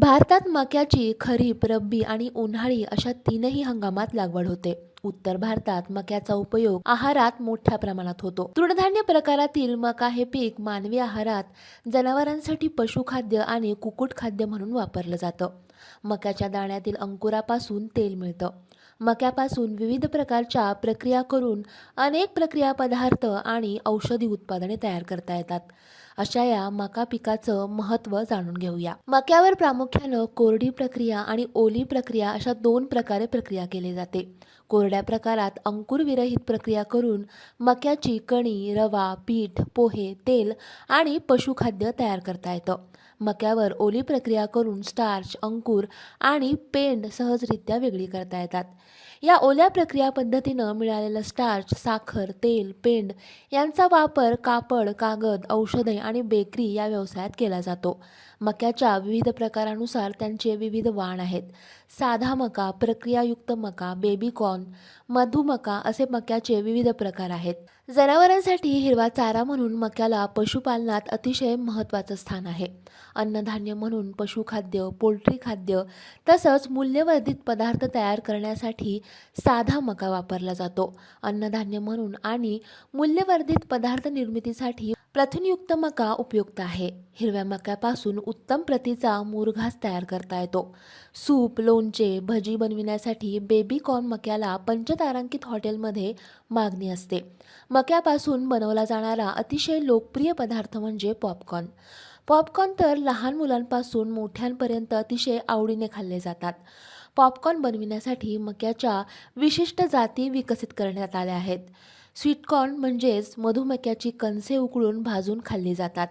भारतात मक्याची खरीप रब्बी आणि उन्हाळी अशा तीनही हंगामात लागवड होते. उत्तर भारतात मक्याचा उपयोग आहारात मोठ्या प्रमाणात होतो. तृणधान्य प्रकारातील मका हे पीक मानवी आहारात जनावरांसाठी पशुखाद्य आणि कुक्कुट खाद्य म्हणून वापरलं जातं. मक्याच्या दाण्यातील अंकुरापासून तेल मिळतं. मक्यापासून विविध प्रकारच्या प्रक्रिया करून अनेक प्रक्रिया पदार्थ आणि औषधी उत्पादने तयार करता येतात. अशा या मका पिकाचं महत्त्व जाणून घेऊया. मक्यावर प्रामुख्यानं कोरडी प्रक्रिया आणि ओली प्रक्रिया अशा दोन प्रकारे प्रक्रिया केली जाते. कोरड्या प्रकारात अंकुरविरहित प्रक्रिया करून मक्याची कणी रवा पीठ पोहे तेल आणि पशुखाद्य तयार करता येतं. मक्यावर ओली प्रक्रिया करून स्टार्च अंकुर आणि पेंड सहजरित्या वेगळी करता येतात. या ओल्या प्रक्रिया पद्धतीनं मिळालेलं स्टार्च साखर तेल पेंड यांचा वापर कापड कागद औषधे आणि बेकरी या व्यवसायात केला जातो. मक्याच्या विविध प्रकारानुसार त्यांचे विविध वाण आहेत. साधा मका प्रक्रियायुक्त मका बेबीकॉर्न मधुमका असे मक्याचे विविध प्रकार आहेत. जनावरांसाठी हिरवा चारा म्हणून मक्याला पशुपालनात अतिशय महत्त्वाचं स्थान आहे. अन्नधान्य म्हणून पशुखाद्य पोल्ट्री खाद्य तसंच मूल्यवर्धित पदार्थ तयार करण्यासाठी साधा मका वापरला जातो. अन्नधान्य म्हणून आणि मूल्यवर्धित पदार्थ निर्मितीसाठी प्रथिनयुक्त मका उपयुक्त आहे. हिरव्या मक्यापासून उत्तम प्रतीचा मुरघास तयार करता येतो. सूप लोणचे भजी बनविण्यासाठी बेबी कॉर्न मक्याला पंचतारांकित हॉटेलमध्ये मागणी असते. मक्यापासून बनवला जाणारा अतिशय लोकप्रिय पदार्थ म्हणजे पॉपकॉर्न. पॉपकॉर्न तर लहान मुलांपासून मोठ्यांपर्यंत अतिशय आवडीने खाल्ले जातात. पॉपकॉर्न बनविण्यासाठी मक्याच्या विशिष्ट जाती विकसित करण्यात आल्या आहेत. स्वीटकॉर्न म्हणजेच मधुमक्याची कणसे उकळून भाजून खाल्ली जातात.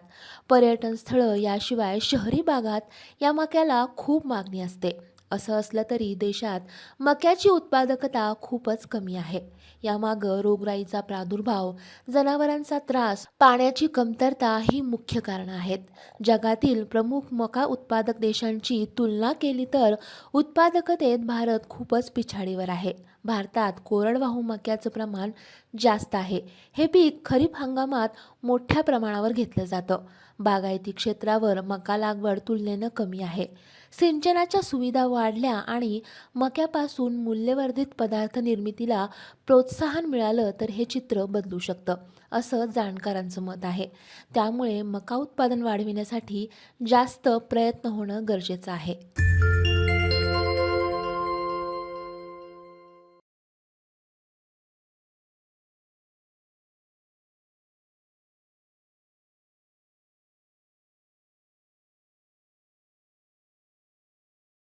पर्यटन स्थळं याशिवाय शहरी भागात या मक्याला खूप मागणी असते. असं असलं तरी देशात मक्याची उत्पादकता खूपच कमी आहे. यामागं रोगराईचा प्रादुर्भाव जनावरांचा त्रास पाण्याची कमतरता ही मुख्य कारणं आहेत. जगातील प्रमुख मका उत्पादक देशांची तुलना केली तर उत्पादकतेत भारत खूपच पिछाडीवर आहे. भारतात कोरडवाहू मक्याचं प्रमाण जास्त आहे. हे पीक खरीप हंगामात मोठ्या प्रमाणावर घेतलं जातं. बागायती क्षेत्रावर मका लागवड तुलनेनं कमी आहे. सिंचनाच्या सुविधा वाढल्या आणि मक्यापासून मूल्यवर्धित पदार्थ निर्मितीला प्रोत्साहन मिळालं तर हे चित्र बदलू शकतं असं जाणकारांचं मत आहे. त्यामुळे मका उत्पादन वाढविण्यासाठी जास्त प्रयत्न होणं गरजेचं आहे.